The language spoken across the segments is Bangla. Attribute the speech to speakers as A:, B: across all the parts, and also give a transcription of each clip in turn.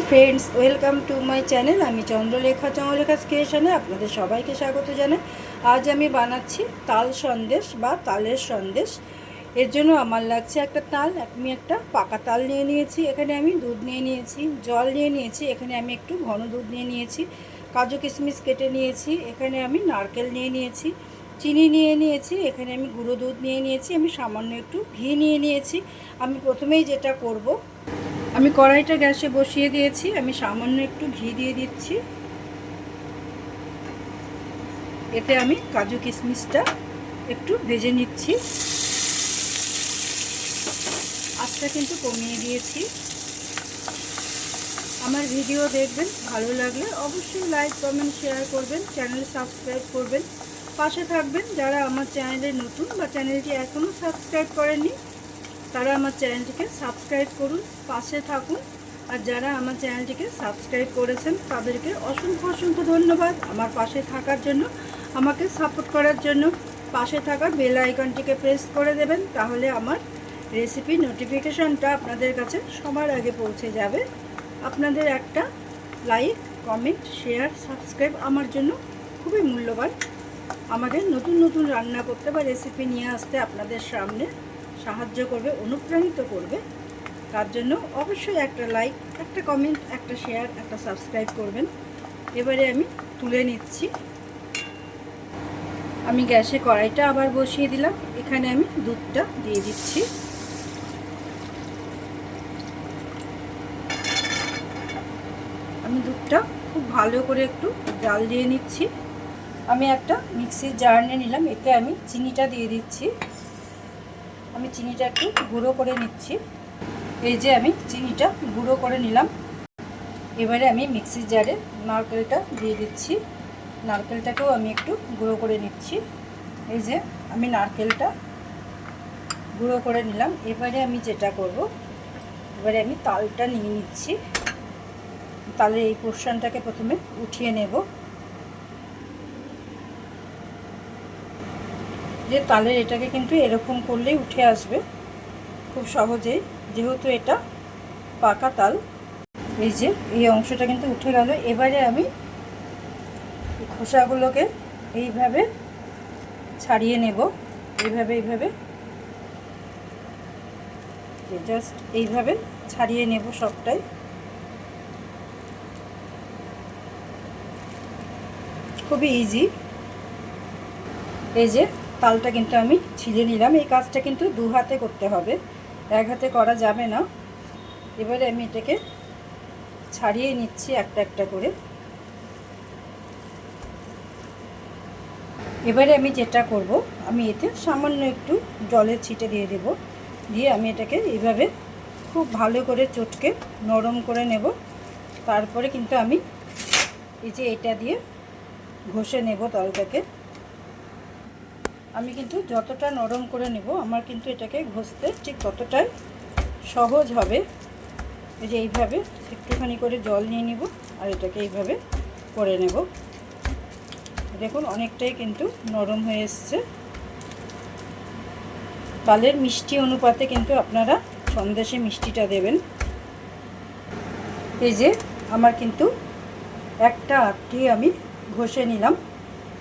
A: Friends welcome to my channel আমি চন্দ্রলেখা চন্দ্রলেখা ক্রিয়েশনে আপনাদের সবাইকে স্বাগত জানাই। আজ আমি বানাচ্ছি তাল সন্দেশ বা তালের সন্দেশ। এর জন্য আমার লাগছে একটা তাল, আমি একটা পাকা তাল নিয়ে নিয়েছি। এখানে আমি দুধ নিয়ে নিয়েছি, জল নিয়ে নিয়েছি। এখানে আমি একটু ঘন দুধ নিয়ে নিয়েছি, কাজু কিশমিশ কেটে নিয়েছি। এখানে আমি নারকেল নিয়ে নিয়েছি, চিনি নিয়ে নিয়েছি। এখানে আমি গুঁড়ো দুধ নিয়ে নিয়েছি। আমি সামান্য একটু ঘি নিয়ে নিয়েছি। আমি প্রথমেই যেটা করব আমি কড়াইটা গ্যাসে বসিয়ে দিয়েছি, আমি সামান্য একটু ঘি দিয়ে দিচ্ছি। এতে আমি কাজু কিশমিশটা একটু ভেজে নিচ্ছি। আঁচটা কিন্তু কমিয়ে দিয়েছি। আমার ভিডিও দেখবেন, ভালো লাগলে অবশ্যই লাইক, কমেন্ট, শেয়ার করবেন, চ্যানেল সাবস্ক্রাইব করবেন। পাশে থাকবেন যারা আমার চ্যানেলে নতুন বা চ্যানেলটি এখনও সাবস্ক্রাইব করেননি তারা আমার চ্যানেলটিকে সাবস্ক্রাইব করুন, পাশে থাকুন। আর যারা আমার চ্যানেলটিকে সাবস্ক্রাইব করেছেন, তাদেরকে অসংখ্য অসংখ্য ধন্যবাদ আমার পাশে থাকার জন্য। আমাকে সাপোর্ট করার জন্য পাশে থাকা বেল আইকনটিকে প্রেস করে দেবেন, তাহলে আমার রেসিপি নোটিফিকেশনটা আপনাদের কাছে সবার আগে পৌঁছে যাবে। আপনাদের একটা লাইক কমেন্ট শেয়ার সাবস্ক্রাইব আমার জন্য খুবই মূল্যবান। আমাদের নতুন নতুন রান্না করতে বা রেসিপি নিয়ে আসতে আপনাদের সামনে সাহায্য করবে, অনুপ্রাণিত করবে। তার জন্য অবশ্যই একটা লাইক একটা কমেন্ট একটা শেয়ার একটা সাবস্ক্রাইব করবেন। এবারে আমি তুলে নিচ্ছি। আমি গ্যাসে কড়াইটা আবার বসিয়ে দিলাম। এখানে আমি দুধটা দিয়ে দিচ্ছি। আমি দুধটা খুব ভালো করে একটু জাল দিয়ে নিচ্ছি। আমি একটা মিক্সির জার নিয়ে নিলাম। এতে আমি চিনিটা দিয়ে দিচ্ছি। আমি চিনিটা একটু গুঁড়ো করে নিচ্ছি। এই যে আমি চিনিটা গুঁড়ো করে নিলাম। এবারে আমি মিক্সির জারে নারকেলটা দিয়ে দিচ্ছি। নারকেলটাকেও আমি একটু গুঁড়ো করে নিচ্ছি। এই যে আমি নারকেলটা গুঁড়ো করে নিলাম। এবারে আমি যেটা করব, এবারে আমি তালটা নিয়ে নিচ্ছি। তালের এই পোর্শনটাকে প্রথমে উঠিয়ে নেব। যে তালের এটাকে কিন্তু এরকম করলেই উঠে আসবে। খুব সহজেই, যেহেতু এটা পাকা তাল, এই যে, এই অংশটা কিন্তু উঠে গেল। এবারে আমি খোসাগুলোকে এইভাবে ছাড়িয়ে নেব। এইভাবে এইভাবে। জাস্ট এইভাবে ছাড়িয়ে নেব সবটাই। খুবই ইজি এই যে তালটা কিন্তু আমি ছিঁড়ে নিলাম। এই কাজটা কিন্তু দু হাতে করতে হবে। এক হাতে করা যাবে না। এবারে আমি এটাকে ছাড়িয়ে নিচ্ছি একটা একটা করে। এবারে আমি যেটা করব, আমি এতে সামান্য একটু জলের ছিটে দিয়ে দেব। দিয়ে আমি এটাকে এইভাবে খুব ভালো করে চটকে নরম করে নেব। তারপরে কিন্তু আমি এই যে এটা দিয়ে ঘষে নেব তলটাকে। আমি কিন্তু যতটা নরম করে নেব, আমার কিন্তু এটাকে ঘষতে ঠিক ততটাই সহজ হবে। এই যে এইভাবে একটুখানি করে জল নিয়ে নিব আর এটাকে এইভাবে করে নেব। দেখুন অনেকটাই কিন্তু নরম হয়ে এসছে। তালের মিষ্টি অনুপাতে কিন্তু আপনারা সন্দেশে মিষ্টিটা দেবেন। এই যে আমার কিন্তু একটা আটটি আমি ঘষে নিলাম।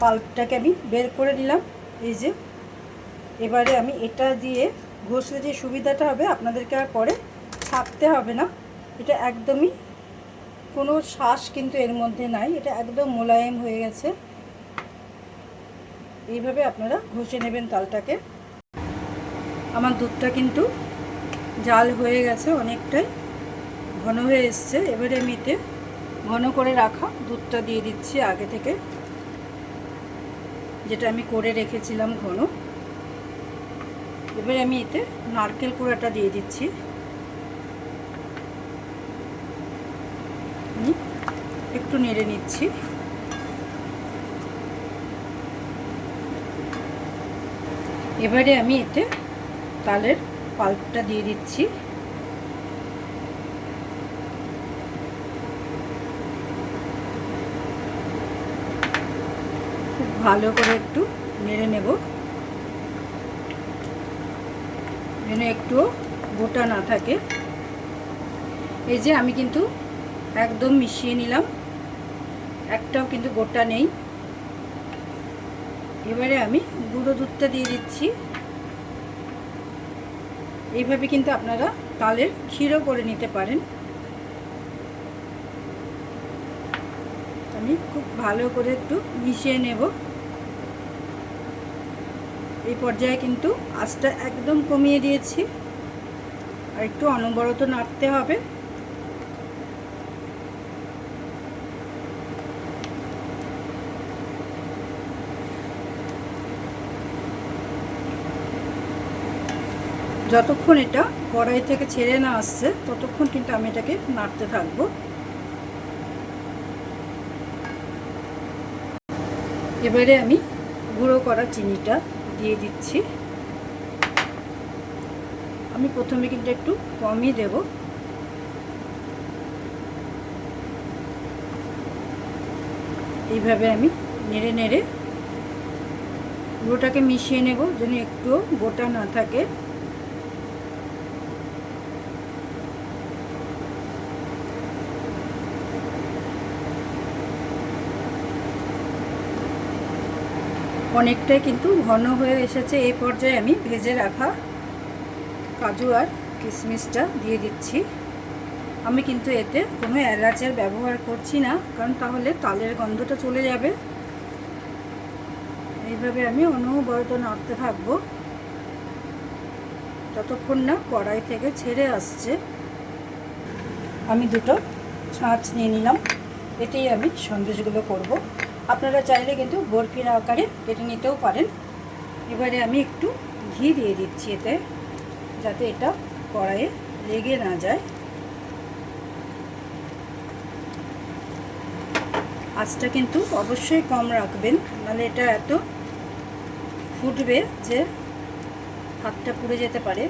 A: পাল্পটাকে আমি বের করে নিলাম। এই যে, এবারে আমি এটা দিয়ে ঘষলে যে সুবিধাটা হবে, আপনাদেরকে আর পরে ছাপতে হবে না। এটা একদমই কোনো শ্বাস কিন্তু এর মধ্যে নাই, এটা একদম মোলায়েম হয়ে গেছে। এইভাবে আপনারা ঘষে নেবেন তালটাকে। আমার দুধটা কিন্তু জাল হয়ে গেছে অনেকটাই, ঘন হয়ে এসছে। এবারে আমি এতে ঘন করে রাখা দুধটা দিয়ে দিচ্ছি আগে থেকে। যেটা আমি করে রেখেছিলাম ঘন। এবারে আমি এতে নারকেল কুড়াটা দিয়ে দিচ্ছি। একটু নেড়ে নিচ্ছি। এবারে আমি এতে তালের পাল্পটা দিয়ে দিচ্ছি। ভালো করে একটু নেড়ে নেব। যেন একটুও গোটা না থাকে। এই যে আমি কিন্তু একদম মিশিয়ে নিলাম। একটাও কিন্তু গোটা নেই। এবারে আমি গুঁড়ো দুধটা দিয়ে দিচ্ছি। এইভাবে কিন্তু আপনারা তালের ক্ষীরও করে নিতে পারেন। আমি খুব ভালো করে একটু মিশিয়ে নেব। এই পর্যায়ে কিন্তু আঁচটা একদম কমিয়ে দিয়েছি। আর একটু অনবরত নাড়তে হবে। যতক্ষণ এটা কড়াই থেকে ছেড়ে না আসছে, ততক্ষণ কিন্তু আমি এটাকে নাড়তে থাকব। এবারে আমি গুঁড়ো করা চিনিটা দিয়ে দিচ্ছি। আমি প্রথমে কিন্তু একটু কমই দেব। এইভাবে আমি নেড়ে নেড়ে গুঁড়োটাকে মিশিয়ে নেব, যেন একটু গোটা না থাকে। অনেকটাই কিন্তু ঘন হয়ে এসেছে। এই পর্যায়ে আমি ভেজে রাখা কাজু আর কিশমিশটা দিয়ে দিচ্ছি। আমি কিন্তু এতে কোনো এলাচের ব্যবহার করছি না, কারণ তাহলে তালের গন্ধটা চলে যাবে। এইভাবে আমি অনবরত নাড়তে থাকব। ততক্ষণ না কড়াই থেকে ছেড়ে আসছে, আমি দুটো ছাঁচ নিয়ে নিলাম। এতেই আমি সন্দেশগুলো করব। আপনারা চাইলে কিন্তু বরফির আকারে কেটে নিতেও পারেন। এবারে আমি একটু ঘি দিয়ে দিচ্ছি এতে, যাতে এটা কড়াইয়ে লেগে না যায়। আঁচটা কিন্তু অবশ্যই কম রাখবেন, নাহলে এটা এত ফুটবে যে হাতটা পুড়ে যেতে পারে।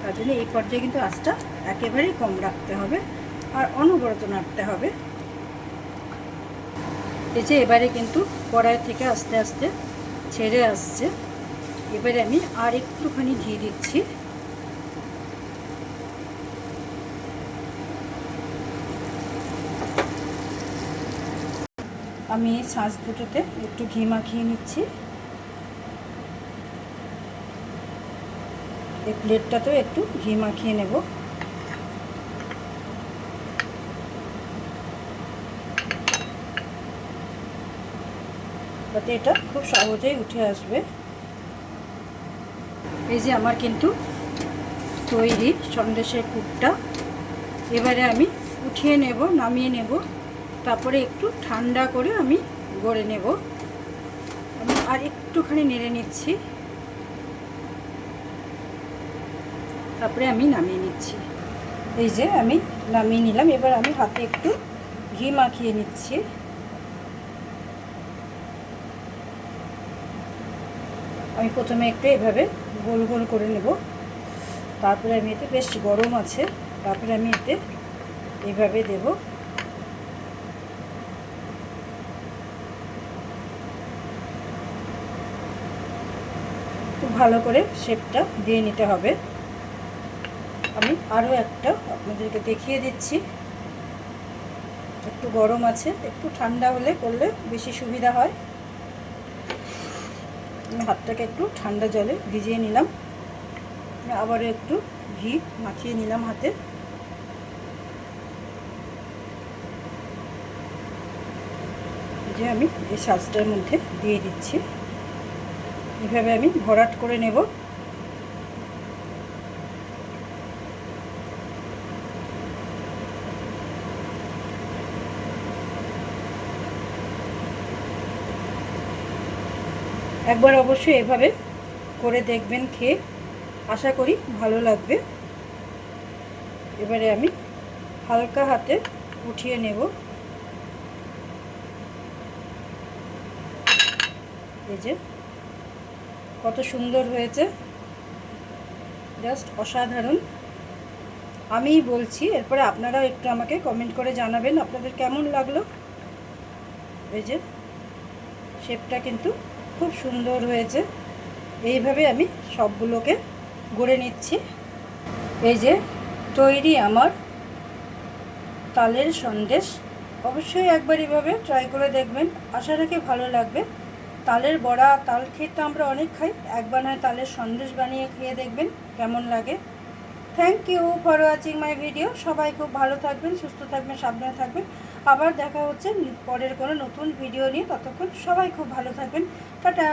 A: তার জন্য এই পর্যায়ে কিন্তু আঁচটা একেবারেই কম রাখতে হবে আর অনবরত নাড়তে হবে। এই যে এবারে কিন্তু কড়াই থেকে আস্তে আস্তে ছেড়ে আসছে। এবারে আমি আর একটুখানি ঘি দিচ্ছি। আমি ছাঁচ দুটোতে একটু ঘি মাখিয়ে নিচ্ছি। এই প্লেটটাতেও একটু ঘি মাখিয়ে নেব। যাতে এটা খুব সহজেই উঠে আসবে। এই যে আমার কিন্তু তৈরি সন্দেশের কুটটা এবারে আমি উঠিয়ে নেব, নামিয়ে নেব। তারপরে একটু ঠান্ডা করে আমি গড়ে নেব। আমি আর একটুখানি নেড়ে নিচ্ছি। তারপরে আমি নামিয়ে নিচ্ছি। এই যে আমি নামিয়ে নিলাম। এবার আমি হাতে একটু ঘি মাখিয়ে নিচ্ছি। আমি প্রথমে একটু এভাবে গোল গোল করে নেব। তারপরে আমি এতে বেশ গরম আছে। তারপরে আমি এতে এইভাবে দেব। খুব ভালো করে শেপটা দিয়ে নিতে হবে। আমি আরও একটা আপনাদেরকে দেখিয়ে দিচ্ছি। একটু গরম আছে, একটু ঠান্ডা হলে করলে বেশি সুবিধা হয়। হাতটাকে একটু ঠান্ডা জলে ভিজিয়ে নিলাম। আবার একটু ঘি মাখিয়ে নিলাম হাতে। যে আমি এই সাজটার মধ্যে দিয়ে দিচ্ছি। এভাবে আমি ভরাট করে নেব। একবার অবশ্যই এভাবে করে দেখবেন, খেয়ে আশা করি ভালো লাগবে। এবারে আমি হালকা হাতে উঠিয়ে নেব। এই যে, কত সুন্দর হয়েছে। জাস্ট অসাধারণ। আমিই বলছি, এরপরে আপনারাও একটু আমাকে কমেন্ট করে জানাবেন আপনাদের কেমন লাগল। এই যে শেপটা কিন্তু খুব সুন্দর হয়েছে। এইভাবে আমি সবগুলোকে গড়ে নিচ্ছি। এই যে তৈরি আমার তালের সন্দেশ। অবশ্যই একবার এভাবে ট্রাই করে দেখবেন। আশা রাখি ভালো লাগবে। তালের বড়া, তাল খেয়ে তো আমরা অনেক খাই। একবার নয় তালের সন্দেশ বানিয়ে খেয়ে দেখবেন কেমন লাগে। Thank you for watching my video সবাই খুব ভালো থাকবেন, সুস্থ থাকবেন, সাবধানে থাকবেন। আবার দেখা হচ্ছে পরের কোনো নতুন ভিডিও নিয়ে। ততক্ষণ সবাই খুব ভালো থাকবেন। টাটা!